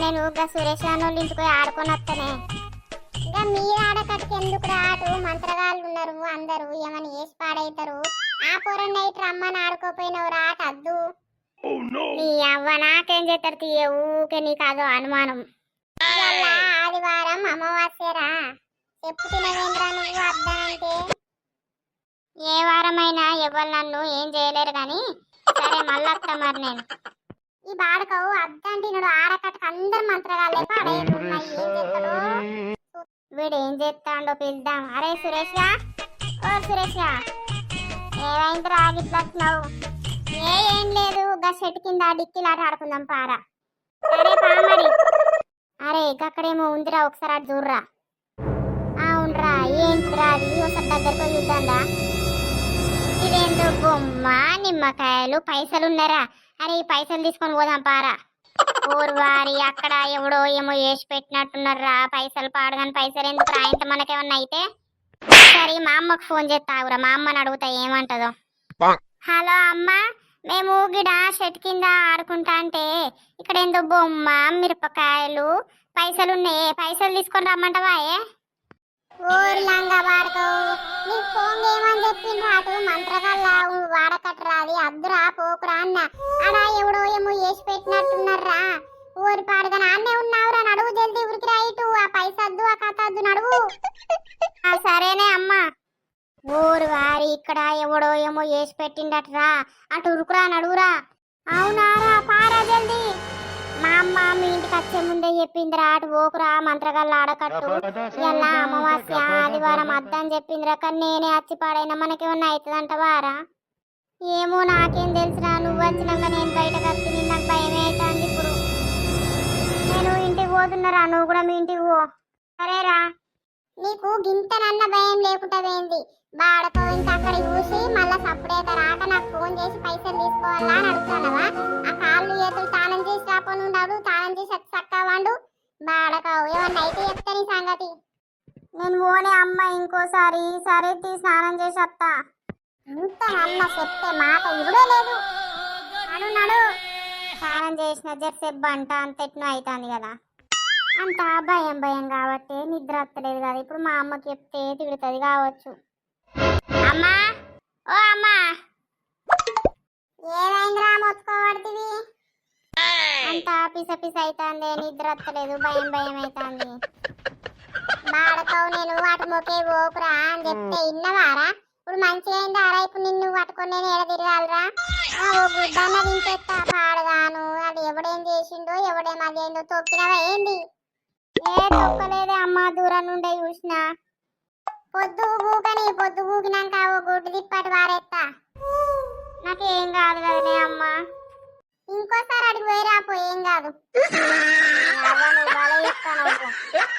నేను ఇంకా సురేష్ వాళ్ళ ఇంటికి ఆడుకొని వస్తానే ఇంకా మీరు ఆడకట్టుకు ఎందుకు రాటు మంత్రగాళ్ళు ఉన్నారు అందరూ. ఏమని వేసి పాడైతారు? ఆ పొరం నైట్ రమ్మని ఆడుకోపోయినవు రాట అద్దు నీ అవ్వ నాకేం చేస్తారు తీయ? ఊకే నీకు అదో అనుమానం. ఆదివారం అమావాస్యరా. చెప్పు తినవేంద్రా నువ్వు అద్దానంటే ఏ వారమైనా ఎవరు నన్ను ఏం చేయలేరు కానీ సరే మళ్ళీ వస్తా మరి నేను. ఈ బాడకవు అద్దంటినుడు ఆడకట్టుకు అందరు మంత్రగాళ్ళే వీడు ఏం చేస్తాడో పిలుద్దాం. అరే సురేష్గా ఓ సురేష్గా. ఏమైంది రాగిట్లొచ్చినావు ఏ ఏం లేదు గా చెట్టు కింద డిక్కిలాట ఆడుకుందాం పారా. అరే పామరి అరే అక్కడేమో ఉందిరా ఒకసారి అటు చూడరా. అవునరా ఏంటిరా అది? ఒకసారి దగ్గరకు పోయి చూద్దాందా? ఇదేందో బొమ్మ నిమ్మకాయలు పైసలు ఉన్నారా అరే ఈ పైసలు తీసుకొని పోదాం పారా. ఊరు వారి అక్కడ ఎవడో ఏమో వేసి పెట్టినట్టున్నారా పైసలు పాడగాని పైసలు ఎందుకు రాయంత మనకేమన్నా అయితే? సరే మా అమ్మకు ఫోన్ చేస్తావురా మా అమ్మని అడుగుతా ఏమంటదో. హలో అమ్మ మేము గిడ చెట్టు కింద ఆడుకుంటా అంటే ఇక్కడ ఏందో బొమ్మ మిరపకాయలు పైసలు ఉన్నాయి. పైసలు తీసుకొని రమ్మంటావా ఏ? ఊర్లంగా వాడుకో నీకు ఫోన్ ఏమని చెప్పిండ్రు అటు వాడకట్రా అది అద్దురా పోకురా అన్న. అలా ఎవడో ఏమో వేసి పెట్టినట్టున్నారా. ఊరి పాడుగా నాన్నే ఉన్నావురా నడువు జల్దీ ఊరికి రాయిటు ఆ పైసద్దు ఆ కథద్దు నడువు. ఆ, సరేనే అమ్మా. ఊరు వారి ఇక్కడ ఎవడో ఏమో వేసి పెట్టిండట్రా. అటు ఉరుకురా నడువురా. అవునారా పారా జల్దీ. మా అమ్మ మీ ఇంటికి వచ్చే ముందే చెప్పిందిరా అటు పోకురా మంత్రగల్లా ఆడకట్టు. ఇలా అమావాస్య ఆదివారం అద్దని చెప్పిందిరా కానీ నేనే వచ్చి పాడైనా మనకేమన్నా అవుతుందంట వారా? ఏమో నాకేం తెలుసురా నువ్వు వచ్చినాక నేను బయటకు వచ్చి నాకు భయమే అవుతుంది ఇప్పుడు. నేను ఇంటికి పోతున్నారా నువ్వు కూడా మీ ఇంటికి పో. సరేరా నీకు గింతనన్న భయం లేకుండా పోయింది బాడతో ఇంత అక్కడ చూసి మళ్ళా సప్పుడేత రాక నాకు ఫోన్ చేసి పైసలు తీసుకోవాలా అని అడుగుతున్నావా? ఆ కాళ్ళు చేతులు తానం చేసి రాపోను ఉన్నాడు తానం చేసి వచ్చి చక్కవాడు బాడకావు ఏమన్నా అయితే చెప్తా నీ సంగతి. నేను పోనే అమ్మ ఇంకోసారి సరే తీ స్నానం చేసి వస్తా. ఇంత అన్న చెప్తే మాట ఇవిడే లేదు. నడు నడు. స్నానం చేసిన జెర్సేపు అంట అంత అవుతుంది కదా. అంత భయం భయం కాబట్టి నిద్ర వస్తలేదు కదా. ఇప్పుడు మా అమ్మకి చెప్తే తిడుతుంది కావచ్చు. అమ్మా! ఓ అమ్మా! ఏమైందిరా మొత్తుకోబడుతుంది అంత పిస పిస అవుతుంది నిద్ర వస్తలేదు భయం భయం అవుతుంది బాడకవు నేను వాటి మొక్కే ఓకురా అని చెప్తే ఇన్నవారా? మంచిగా అయింది అరా ఇప్పుడు నిన్ను పట్టుకొని నేను ఎడ తిరగాలరా? ఓ గుడ్డన్న తింటేస్తా పాడగాను అది ఎవడేం చేసిండో ఎవడేం అది ఏందో తొక్కినవా ఏంది? ఏ తొక్కలేదే అమ్మ దూరం నుండే చూసిన. పొద్దు ఊకని పొద్దు ఊకినాక ఓ గుడ్డు తిప్పటి వారేస్తా నాకేం కాదు కదనే అమ్మ. ఇంకోసారి అడిగి పోయి రాపో ఏం కాదు.